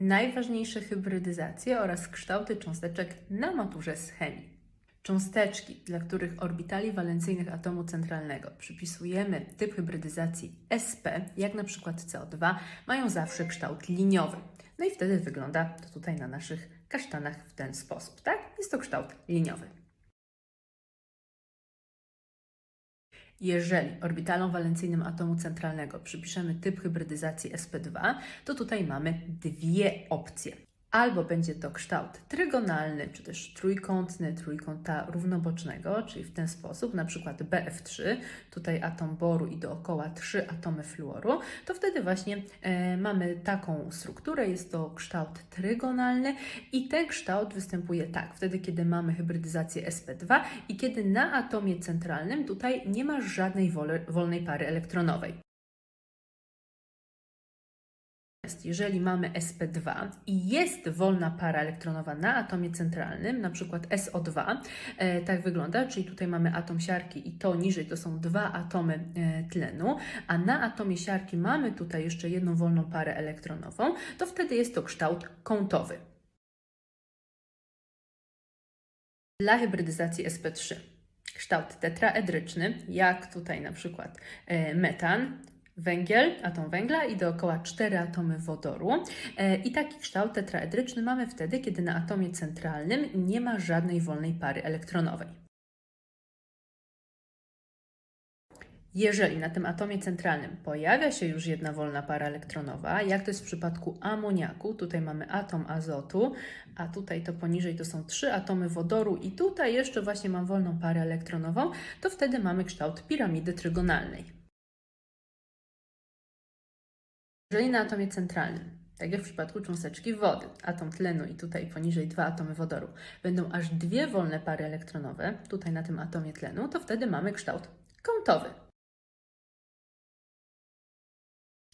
Najważniejsze hybrydyzacje oraz kształty cząsteczek na maturze z chemii. Cząsteczki, dla których orbitali walencyjnych atomu centralnego przypisujemy typ hybrydyzacji sp, jak na przykład CO2, mają zawsze kształt liniowy. No i wtedy wygląda to tutaj na naszych kasztanach w ten sposób, tak? Jest to kształt liniowy. Jeżeli orbitalom walencyjnym atomu centralnego przypiszemy typ hybrydyzacji sp2, to tutaj mamy dwie opcje. Albo będzie to kształt trygonalny, czy też trójkątny, trójkąta równobocznego, czyli w ten sposób, na przykład BF3, tutaj atom boru i dookoła trzy atomy fluoru, to wtedy właśnie e, mamy taką strukturę, jest to kształt trygonalny i ten kształt występuje tak, wtedy kiedy mamy hybrydyzację sp2 i kiedy na atomie centralnym tutaj nie ma żadnej wolnej pary elektronowej. Natomiast jeżeli mamy sp2 i jest wolna para elektronowa na atomie centralnym, na przykład SO2, e, tak wygląda, czyli tutaj mamy atom siarki i to niżej to są dwa atomy e, tlenu, a na atomie siarki mamy tutaj jeszcze jedną wolną parę elektronową, to wtedy jest to kształt kątowy. Dla hybrydyzacji sp3 kształt tetraedryczny, jak tutaj na przykład e, metan, węgiel, atom węgla i dookoła cztery atomy wodoru. E, I taki kształt tetraedryczny mamy wtedy, kiedy na atomie centralnym nie ma żadnej wolnej pary elektronowej. Jeżeli na tym atomie centralnym pojawia się już jedna wolna para elektronowa, jak to jest w przypadku amoniaku, tutaj mamy atom azotu, a tutaj to poniżej to są trzy atomy wodoru i tutaj jeszcze właśnie mam wolną parę elektronową, to wtedy mamy kształt piramidy trygonalnej. Jeżeli na atomie centralnym, tak jak w przypadku cząsteczki wody, atom tlenu i tutaj poniżej dwa atomy wodoru, będą aż dwie wolne pary elektronowe, tutaj na tym atomie tlenu, to wtedy mamy kształt kątowy.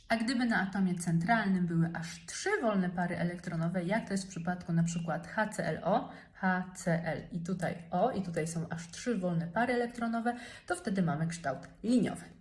A gdyby na atomie centralnym były aż trzy wolne pary elektronowe, jak to jest w przypadku na przykład HClO, HCl i tutaj O, i tutaj są aż trzy wolne pary elektronowe, to wtedy mamy kształt liniowy.